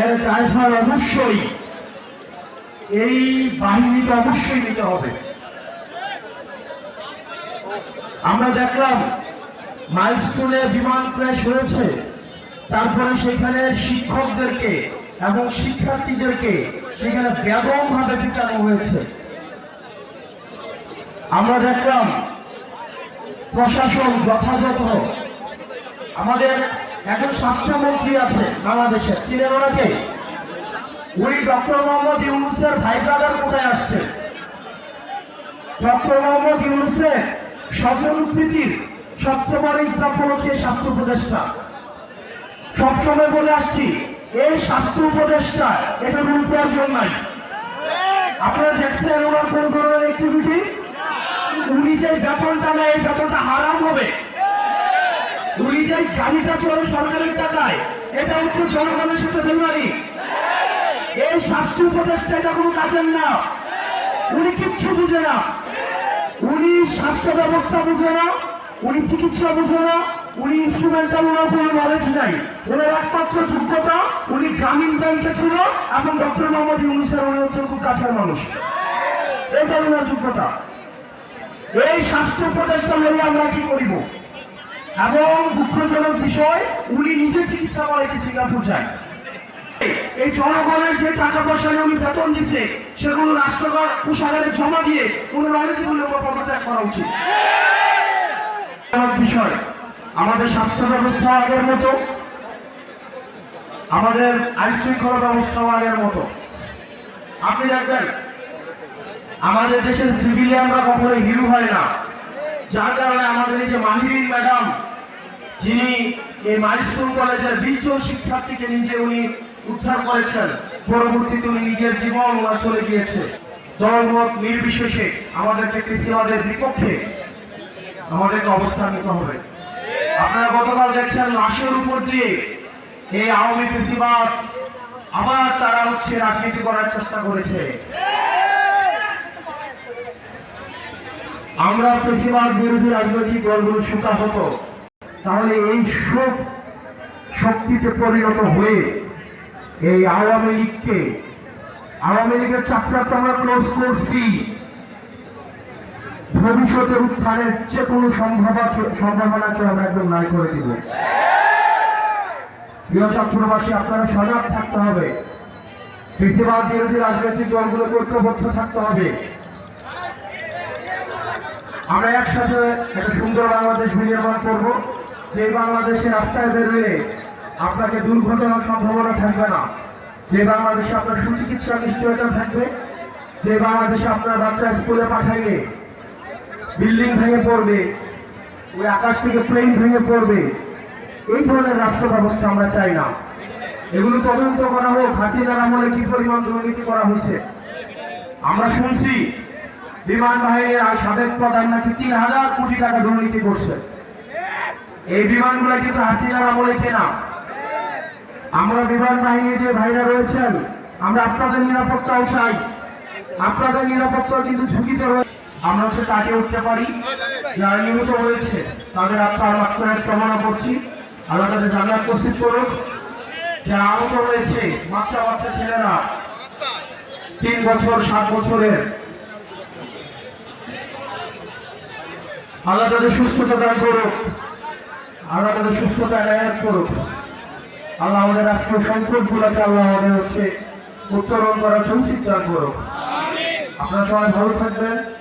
এর দায়ভার অবশ্যই, এই বাহিনীকে অবশ্যই নিতে হবে। আমরা দেখলাম মাইলস্টোনে বিমান ক্র্যাশ হয়েছে, তারপরে সেখানে শিক্ষকদেরকে এবং শিক্ষার্থীদেরকে সেখানে ব্যাপক ভাবে পিটানো হয়েছে। আমরা দেখলাম, প্রশাসন যথাযথ, আমাদের এখন স্বাস্থ্যমন্ত্রী আছে বাংলাদেশের চিনেন ওনাকে উনি ডক্টর মোহাম্মদ ইউনুসের ভাই ব্রাদার কোথায় আসছে? ডক্টর মোহাম্মদ ইউনুসের স্বজন প্রীতির সবচেয়ে বড় এক্সাম্পল হচ্ছে স্বাস্থ্য উপদেষ্টা। সবসময় বলে আসছি, এই স্বাস্থ্য উপদেষ্টা, এটা রুল প্রয়োজন নাই। আপনারা দেখছেন ওনার কোন ধরনের অ্যাক্টিভিটি উনি যে বেতনটা নেয়, এই বেতনটা হারাম হবে। উনি যে গাড়িটা চলে সরকারের টাকায়। এটা হচ্ছে জনগণের সাথে বেমারি। এই স্বাস্থ্য উপদেষ্টা এটা কোনো কাজের না। উনি কিচ্ছু বুঝে না। উনি স্বাস্থ্য ব্যবস্থা বুঝে না, উনি চিকিৎসা বুঝে না, উনি ইনস্ট্রুমেন্টাল ওনার কোনো নলেজ নাই। ওনার একমাত্র যোগ্যতা উনি গ্রামীণ ব্যাংকে ছিল এবং ডক্টর মোহাম্মদ ইউনুসের উনি হচ্ছেন খুব কাছের মানুষ। এটা ওনার যোগ্যতা। এই স্বাস্থ্য উপদেষ্টা লইয়ে আমরা কি এবং দুঃখজনক বিষয়, উনি নিজে চিকিৎসা করাইতে সিঙ্গাপুর যায়। এই জনগণের যে টাকা পয়সা উনি বেতন দিছে, সেগুলো রাষ্ট্রকর কোষাগারে জমা দিয়ে উনি উপর পদত্যাগ করা উচিত। বিষয়, আমাদের স্বাস্থ্য ব্যবস্থা আগের মতো, আমাদের আইন শৃঙ্খলা ব্যবস্থাও আগের মতো। আপনি দেখবেন, আমাদের দেশের সিভিলিয়ানরা কখনো হিরো হয় না। যার কারণে আমাদের এই যে মাহিরিন ম্যাডাম, যিনি এই মাইলস্টোন কলেজের বিশজন শিক্ষার্থীকে নিজে উনি উদ্ধার করেছেন, পরবর্তীতে উনি নিজের জীবন ওনার চলে গিয়েছে। দলমত নির্বিশেষে আমাদেরকে কৃষিবাদের বিপক্ষে আমাদেরকে অবস্থান নিতে হবে। আপনারা গতকাল দেখছেন লাশের উপর দিয়ে এই আওয়ামী কৃষিবাদ আবার তারা হচ্ছে রাজনীতি করার চেষ্টা করেছে। আমরা ফেসিবাদ বিরোধী রাজনৈতিক দলগুলো সুতা হতো তাহলে এই সব শক্তিতে পরিণত হয়ে এই আওয়ামী লীগকে, আওয়ামী লীগের চাপটা তো আমরা ক্লোজ করছি। ভবিষ্যতের উত্থানের যে কোনো সম্ভাবনা সম্ভাবনাকে আমরা একদম নাই করে দিব। প্রিয় চক্রবাসী, আপনারা সজাগ থাকতে হবে। কৃষিবাদ বিরোধী রাজনৈতিক দলগুলোকে ঐক্যবদ্ধ থাকতে হবে। আমরা একসাথে একটা সুন্দর বাংলাদেশ বিনির্মাণ করব। যে বাংলাদেশে রাস্তায় বেরোলে আপনাকে দুর্ঘটনার সম্ভাবনা থাকবে না। যে বাংলাদেশে আপনার সুচিকিৎসা নিশ্চয়তা থাকবে। যে বাংলাদেশে আপনার বাচ্চা স্কুলে পাঠাইলে, বিল্ডিং ভেঙে পড়বে, ওই আকাশ থেকে প্লেন ভেঙে পড়বে, এই ধরনের রাষ্ট্র ব্যবস্থা আমরা চাই না। এগুলো তদন্ত করা হোক, হাসিনার আমলে কি পরিমাণ দুর্নীতি করা হয়েছে? আমরা শুনছি বিমান বাহিনীর সাবেক প্রধান নাকি তিন হাজার কোটি টাকা দুর্নীতি করছে। এই বিমানগুলো কিন্তু হাসিনার আমলে কেনা। আমরা বিমান বাহিনী যে ভাইরা রয়েছেন, আমরা আপনাদের নিরাপত্তাও চাই। আপনাদের নিরাপত্তা কিন্তু ঝুঁকিতে রয়েছে আমরা হচ্ছে কাটিয়ে উঠতে পারি। যারা নিহত হয়েছে, তাদের আত্মার মাত্রায় কামনা করছি। আল্লাহ তাদের জান্নাত প্রস্তুত করুক। যারা আহত হয়েছে বাচ্চা বাচ্চা ছেলেরা, তিন বছর, সাত বছরের আল্লাহ তাদের সুস্থতা দান করুক। আল্লাহ তাদের সুস্থতা এনায়ত করুক। আল্লাহ আমাদের রাষ্ট্র সংকট গুলাকে আল্লাহ আমাদের হচ্ছে উত্তরণ করা তৌফিক দান করুক। আপনারা সবাই ভালো থাকবেন।